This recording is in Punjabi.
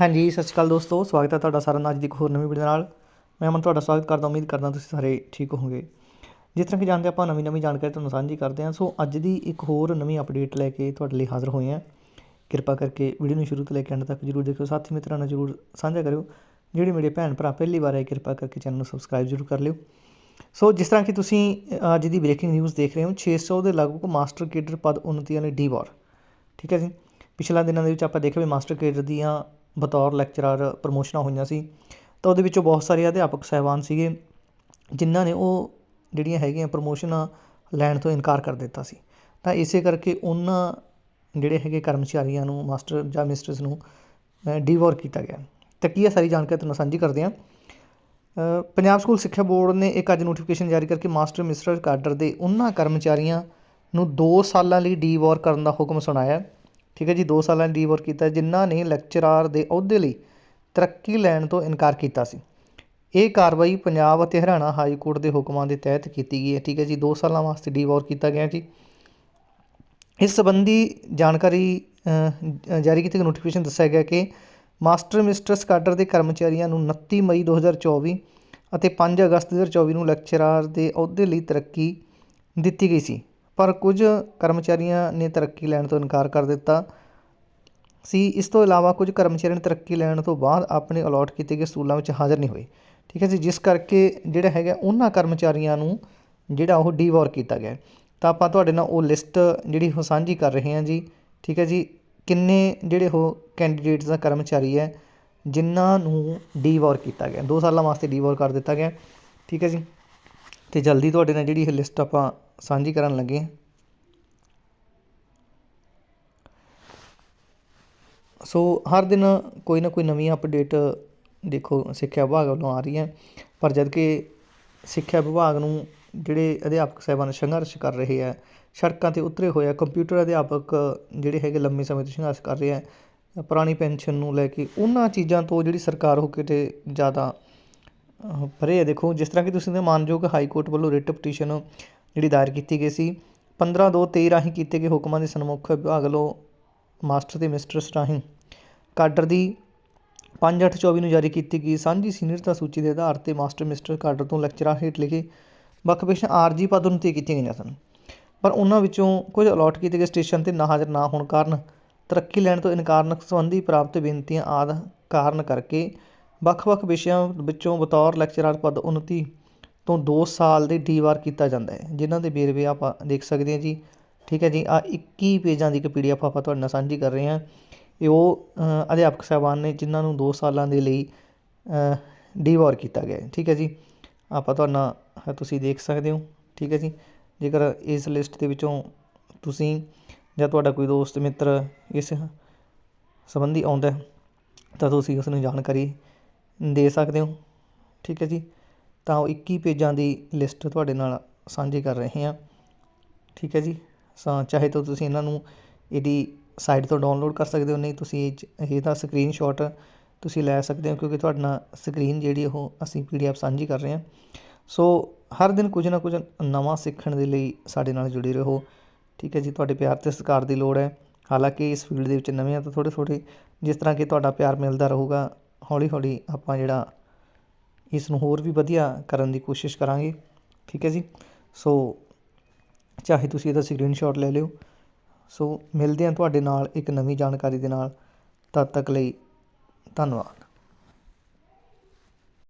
ਹਾਂਜੀ, ਸਤਿ ਸ਼੍ਰੀ ਅਕਾਲ ਦੋਸਤੋ, ਸਵਾਗਤ ਹੈ ਤੁਹਾਡਾ ਸਾਰਿਆਂ ਦਾ ਅੱਜ ਦੀ ਇੱਕ ਹੋਰ ਨਵੀਂ ਵੀਡੀਓ ਨਾਲ। ਮੈਂ ਅਮਨ ਤੁਹਾਡਾ ਸਵਾਗਤ ਕਰਦਾ, ਉਮੀਦ ਕਰਦਾ ਤੁਸੀਂ ਸਾਰੇ ਠੀਕ ਹੋਵੋਗੇ। ਜਿਸ ਤਰ੍ਹਾਂ ਕਿ ਜਾਣਦੇ ਆਪਾਂ ਨਵੀਂ ਨਵੀਂ ਜਾਣਕਾਰੀ ਤੁਹਾਨੂੰ ਸਾਂਝੀ ਕਰਦੇ ਹਾਂ। ਸੋ, ਅੱਜ ਦੀ ਇੱਕ ਹੋਰ ਨਵੀਂ ਅਪਡੇਟ ਲੈ ਕੇ ਤੁਹਾਡੇ ਲਈ ਹਾਜ਼ਰ ਹੋਏ ਹਾਂ। ਕਿਰਪਾ ਕਰਕੇ ਵੀਡੀਓ ਨੂੰ ਸ਼ੁਰੂ ਤੋਂ ਲੈ ਕੇ ਅੰਤ ਤੱਕ ਜਰੂਰ ਦੇਖਿਓ। ਸਾਥੀ ਮਿੱਤਰਾਂ ਨਾਲ ਜਰੂਰ ਸਾਂਝਾ ਕਰਿਓ। ਜਿਹੜੇ ਮੇਰੇ ਭੈਣ ਭਰਾ ਪਹਿਲੀ ਵਾਰ ਆਏ, ਕਿਰਪਾ ਕਰਕੇ ਚੈਨਲ ਨੂੰ ਸਬਸਕ੍ਰਾਈਬ ਜਰੂਰ ਕਰ ਲਿਓ। ਸੋ, ਜਿਸ ਤਰ੍ਹਾਂ ਕਿ ਤੁਸੀਂ ਅੱਜ ਦੀ ਬ੍ਰੇਕਿੰਗ ਨਿਊਜ਼ ਦੇਖ ਰਹੇ ਹੋ 600 ਦੇ ਲਗਭਗ ਮਾਸਟਰ ਕੇਡਰ ਪਦ ਉન્નਤੀ ਵਾਲੇ ਡੀ ਵਾਰ ਠੀਕ ਹੈ ਜੀ? ਪਿਛਲਾ ਦਿਨਾਂ ਦੇ ਵਿੱਚ ਆਪਾਂ ਦੇਖਿਆ ਵੀ ਮਾਸਟਰ ਕੇਡਰ ਦੀਆਂ ਬਤੌਰ ਲੈਕਚਰਾਰ ਪ੍ਰਮੋਸ਼ਨਾਂ ਹੋਈਆਂ ਸੀ, ਤਾਂ ਉਹਦੇ ਵਿੱਚੋਂ ਬਹੁਤ ਸਾਰੇ ਅਧਿਆਪਕ ਸਾਹਿਬਾਨ ਸੀਗੇ, ਜਿਨ੍ਹਾਂ ਨੇ ਉਹ ਜਿਹੜੀਆਂ ਹੈਗੀਆਂ ਪ੍ਰਮੋਸ਼ਨਾਂ ਲੈਣ ਤੋਂ ਇਨਕਾਰ ਕਰ ਦਿੱਤਾ ਸੀ। ਤਾਂ ਇਸੇ ਕਰਕੇ ਉਹਨਾਂ ਜਿਹੜੇ ਹੈਗੇ ਕਰਮਚਾਰੀਆਂ ਨੂੰ, ਮਾਸਟਰ ਜਾਂ ਮਿਸਟਰਸ ਨੂੰ ਡੀਵੋਰ ਕੀਤਾ ਗਿਆ। ਤਾਂ ਕੀ ਹੈ ਸਾਰੀ ਜਾਣਕਾਰੀ ਤੁਹਾਨੂੰ ਸਾਂਝੀ ਕਰਦੇ ਹਾਂ। ਪੰਜਾਬ ਸਕੂਲ ਸਿੱਖਿਆ ਬੋਰਡ ਨੇ ਇੱਕ ਅੱਜ ਨੋਟੀਫਿਕੇਸ਼ਨ ਜਾਰੀ ਕਰਕੇ ਮਾਸਟਰ, ਮਿਸਟਰ, ਕਾਡਰ ਦੇ ਉਹਨਾਂ ਕਰਮਚਾਰੀਆਂ ਨੂੰ 2 ਸਾਲਾਂ ਲਈ ਡੀਵੋਰ ਕਰਨ ਦਾ ਹੁਕਮ ਸੁਣਾਇਆ। ਠੀਕ ਹੈ ਜੀ, ਦੋ ਸਾਲਾਂ ਲਈ ਡੀਵੋਰ ਕੀਤਾ, ਜਿਨ੍ਹਾਂ ਨੇ ਲੈਕਚਰਾਰ ਦੇ ਅਹੁਦੇ ਲਈ ਤਰੱਕੀ ਲੈਣ ਤੋਂ ਇਨਕਾਰ ਕੀਤਾ ਸੀ। ਇਹ ਕਾਰਵਾਈ ਪੰਜਾਬ ਅਤੇ ਹਰਿਆਣਾ ਹਾਈ ਕੋਰਟ ਦੇ ਹੁਕਮਾਂ ਦੇ ਤਹਿਤ ਕੀਤੀ ਗਈ ਹੈ, ਠੀਕ ਹੈ ਜੀ 2 ਸਾਲਾਂ ਵਾਸਤੇ ਡੀਵੋਰ ਕੀਤਾ ਗਿਆ ਜੀ। ਇਸ ਸੰਬੰਧੀ ਜਾਣਕਾਰੀ ਜ- ਜਾਰੀ ਕੀਤੀ ਗਈ ਨੋਟੀਫਿਕੇਸ਼ਨ ਦੱਸਿਆ ਗਿਆ ਕਿ ਮਾਸਟਰ ਮਿਸਟਰਸ ਕਾਡਰ ਦੇ ਕਰਮਚਾਰੀਆਂ ਨੂੰ 29 ਮਈ 2024 ਅਤੇ 5 ਅਗਸਤ 2024 ਨੂੰ ਲੈਕਚਰਾਰ ਦੇ ਅਹੁਦੇ ਲਈ ਤਰੱਕੀ ਦਿੱਤੀ ਗਈ ਸੀ। ਪਰ ਕੁਝ ਕਰਮਚਾਰੀਆਂ ਨੇ ਤਰੱਕੀ ਲੈਣ ਤੋਂ ਇਨਕਾਰ ਕਰ ਦਿੱਤਾ। ਸੀ, ਇਸ ਤੋਂ ਇਲਾਵਾ ਕੁਝ ਕਰਮਚਾਰੀਆਂ ਨੇ ਤਰੱਕੀ ਲੈਣ ਤੋਂ ਬਾਅਦ ਆਪਣੇ ਅਲਾਟ ਕੀਤੇ ਗਏ ਸਟੂਲਾਂ ਵਿੱਚ ਹਾਜ਼ਰ ਨਹੀਂ ਹੋਏ। ਠੀਕ ਹੈ ਜੀ, ਜਿਸ ਕਰਕੇ ਜਿਹੜਾ ਹੈਗਾ ਉਹਨਾਂ ਕਰਮਚਾਰੀਆਂ ਨੂੰ ਜਿਹੜਾ ਉਹ ਡੀਵੋਰ ਕੀਤਾ ਗਿਆ। ਤਾਂ ਆਪਾਂ ਤੁਹਾਡੇ ਨਾਲ ਉਹ ਲਿਸਟ ਜਿਹੜੀ ਉਹ ਸਾਂਝੀ ਕਰ ਰਹੇ ਹਾਂ ਜੀ। ਠੀਕ ਹੈ ਜੀ, ਕਿੰਨੇ ਜਿਹੜੇ ਉਹ ਕੈਂਡੀਡੇਟਸ ਦਾ ਕਰਮਚਾਰੀ ਹੈ, ਜਿਨ੍ਹਾਂ ਨੂੰ ਡੀਵੋਰ ਕੀਤਾ ਗਿਆ। 2 ਸਾਲਾਂ ਵਾਸਤੇ ਡੀਵੋਰ ਕਰ ਦਿੱਤਾ ਗਿਆ। ਠੀਕ ਹੈ ਜੀ। ਅਤੇ ਜਲਦੀ ਤੁਹਾਡੇ ਨਾਲ ਜਿਹੜੀ ਇਹ ਲਿਸਟ ਆਪਾਂ ਸਾਂਝੀ ਕਰਨ ਲੱਗੇ ਹਾਂ। ਸੋ ਹਰ ਦਿਨ ਕੋਈ ਨਾ ਕੋਈ ਨਵੀਂ ਅਪਡੇਟ ਦੇਖੋ, ਸਿੱਖਿਆ ਵਿਭਾਗ ਵੱਲੋਂ ਆ ਰਹੀ ਹੈ। ਪਰ ਜਦ ਕਿ ਸਿੱਖਿਆ ਵਿਭਾਗ ਨੂੰ ਜਿਹੜੇ ਅਧਿਆਪਕ ਸਾਹਿਬਾਨ ਸੰਘਰਸ਼ ਕਰ ਰਹੇ ਆ ਸੜਕਾਂ ਤੇ ਉਤਰੇ ਹੋਏ ਆ ਕੰਪਿਊਟਰ ਅਧਿਆਪਕ ਜਿਹੜੇ ਹੈਗੇ ਲੰਮੇ ਸਮੇਂ ਤੋਂ ਸੰਘਰਸ਼ ਕਰ ਰਹੇ ਆ ਪੁਰਾਣੀ ਪੈਨਸ਼ਨ ਨੂੰ ਲੈ ਕੇ, ਉਹਨਾਂ ਚੀਜ਼ਾਂ ਤੋਂ ਜਿਹੜੀ ਸਰਕਾਰ ਹੋ ਕੇ 'ਤੇ ਜ਼ਿਆਦਾ ਅਹ, ਪਰੇ ਹੈ ਦੇਖੋ ਜਿਸ ਤਰ੍ਹਾਂ ਕਿ ਤੁਸੀਂ ਦੇ ਮਾਨਯੋਗ ਹਾਈ ਕੋਰਟ ਵੱਲੋਂ ਰਿਟ ਪਟੀਸ਼ਨ ਜਿਹੜੀ ਦਾਇਰ ਕੀਤੀ ਗਈ ਸੀ 15 2 23 ਰਾਹੀਂ ਕੀਤੇ ਗਏ ਹੁਕਮਾਂ ਦੇ ਸਨਮੁਖ ਵਿਭਾਗ ਵੱਲੋਂ ਮਾਸਟਰ ਤੇ ਮਿਸਟਰਸ ਰਾਹੀਂ ਕਾਡਰ ਦੀ 5 8 24 ਨੂੰ ਜਾਰੀ ਕੀਤੀ ਗਈ ਸਾਂਝੀ ਸੀਨੀਅਰਤਾ ਸੂਚੀ ਦੇ ਆਧਾਰ ਤੇ ਮਾਸਟਰ ਮਿਸਟਰ ਕਾਡਰ ਤੋਂ ਲੈਕਚਰਾਂ ਹੇਠ ਲਿਖੇ ਵੱਖ ਵਿਸ਼ਾ ਆਰਜੀ ਪਦ ਉન્નਤੀ ਕੀਤੀਆਂ ਗਈਆਂ ਸਨ। ਪਰ ਉਹਨਾਂ ਵਿੱਚੋਂ ਕੁਝ ਅਲਾਟ ਕੀਤੇ ਗਏ ਸਟੇਸ਼ਨ ਤੇ ਨਾ ਹਾਜ਼ਰ ਨਾ ਹੋਣ ਕਾਰਨ ਤਰੱਕੀ ਲੈਣ ਤੋਂ ਇਨਕਾਰ ਸੰਬੰਧੀ ਪ੍ਰਾਪਤ ਬੇਨਤੀਆਂ ਆਦਿ ਕਾਰਨ ਕਰਕੇ ਵੱਖ-ਵੱਖ ਵਿਸ਼ਿਆਂ ਵਿੱਚੋਂ ਬਤੌਰ ਲੈਕਚਰਰ ਪਦ ਉન્નਤੀ ਤੋਂ 2 ਸਾਲ ਦੇ ਡੀ ਵਾਰ ਕੀਤਾ ਜਾਂਦਾ ਹੈ, ਜਿਨ੍ਹਾਂ ਦੇ ਵੇਰਵੇ ਆਪਾਂ ਦੇਖ ਸਕਦੇ ਹਾਂ ਜੀ। ਠੀਕ ਹੈ ਜੀ ਆ 21 ਪੇਜਾਂ ਦੀ ਇੱਕ ਪੀਡੀਐਫ ਆਪਾਂ ਤੁਹਾਡੇ ਨਾਲ ਸਾਂਝੀ ਕਰ ਰਹੇ ਹਾਂ। ਇਹ ਉਹ ਅਧਿਆਪਕ ਸਾਹਿਬਾਨ ਨੇ ਜਿਨ੍ਹਾਂ ਨੂੰ 2 ਸਾਲਾਂ ਦੇ ਲਈ ਡੀ ਵਾਰ ਕੀਤਾ ਗਿਆ ਹੈ। ਠੀਕ ਹੈ ਜੀ, ਆਪਾਂ ਤੁਹਾਡੇ ਤੁਸੀਂ ਦੇਖ ਸਕਦੇ ਹੋ। ਠੀਕ ਹੈ ਜੀ, ਜੇਕਰ ਇਸ ਲਿਸਟ ਦੇ ਵਿੱਚੋਂ ਤੁਸੀਂ ਜਾਂ ਤੁਹਾਡਾ ਕੋਈ ਦੋਸਤ, ਮਿੱਤਰ ਇਸ ਸੰਬੰਧੀ ਆਉਂਦਾ ਤਾਂ ਤੁਸੀਂ ਉਸ ਨੂੰ ਜਾਣਕਾਰੀ ਦੇ ਸਕਦੇ ਹੋ। ਠੀਕ ਹੈ ਜੀ। ਤਾਂ ਉਹ 21 ਪੇਜਾਂ ਦੀ ਲਿਸਟ ਤੁਹਾਡੇ ਨਾਲ ਸਾਂਝੀ ਕਰ ਰਹੇ ਹਾਂ। ਠੀਕ ਹੈ ਜੀ। ਸਾ ਚਾਹੇ ਤਾਂ ਤੁਸੀਂ ਇਹਨਾਂ ਨੂੰ ਇਹਦੀ ਸਾਈਟ ਤੋਂ ਡਾਊਨਲੋਡ ਕਰ ਸਕਦੇ ਹੋ। ਨਹੀਂ, ਤੁਸੀਂ ਇਹ 'ਚ- ਇਹਦਾ ਸਕਰੀਨਸ਼ਾਟ ਤੁਸੀਂ ਲੈ ਸਕਦੇ ਹੋ ਕਿਉਂਕਿ ਤੁਹਾਡੇ ਨਾਲ ਸਕਰੀਨ ਜਿਹੜੀ ਉਹ ਅਸੀਂ ਪੀਡੀਐਫ ਸਾਂਝੀ ਕਰ ਰਹੇ ਹਾਂ। ਸੋ ਹਰ ਦਿਨ ਕੁਝ ਨਾ ਕੁਝ ਨਵਾਂ ਸਿੱਖਣ ਦੇ ਲਈ ਸਾਡੇ ਨਾਲ ਜੁੜੇ ਰਹੋ। ਠੀਕ ਹੈ ਜੀ। ਤੁਹਾਡੇ ਪਿਆਰ ਤੇ ਸਤਿਕਾਰ ਦੀ ਲੋੜ ਹੈ। ਹਾਲਾਂਕਿ ਇਸ ਫੀਲਡ ਦੇ ਵਿੱਚ ਨਵੇਂ ਆ ਤਾਂ ਥੋੜ੍ਹੇ ਥੋੜ੍ਹੇ ਜਿਸ ਤਰ੍ਹਾਂ ਕਿ ਤੁਹਾਡਾ ਪਿਆਰ ਮਿਲਦਾ ਰਹੂਗਾ। ਹੌਲੀ ਹੌਲੀ ਆਪਾਂ ਜਿਹੜਾ ਇਸ ਨੂੰ ਹੋਰ ਵੀ ਵਧੀਆ ਕਰਨ ਦੀ ਕੋਸ਼ਿਸ਼ ਕਰਾਂਗੇ। ਠੀਕ ਹੈ ਜੀ? ਸੋ ਚਾਹੇ ਤੁਸੀਂ ਇਹਦਾ ਸਕਰੀਨਸ਼ਾਟ ਲੈ ਲਿਓ। ਸੋ ਮਿਲਦੇ ਹਾਂ ਤੁਹਾਡੇ ਨਾਲ ਇੱਕ ਨਵੀਂ ਜਾਣਕਾਰੀ ਦੇ ਨਾਲ। ਤਦ ਤੱਕ ਲਈ ਧੰਨਵਾਦ।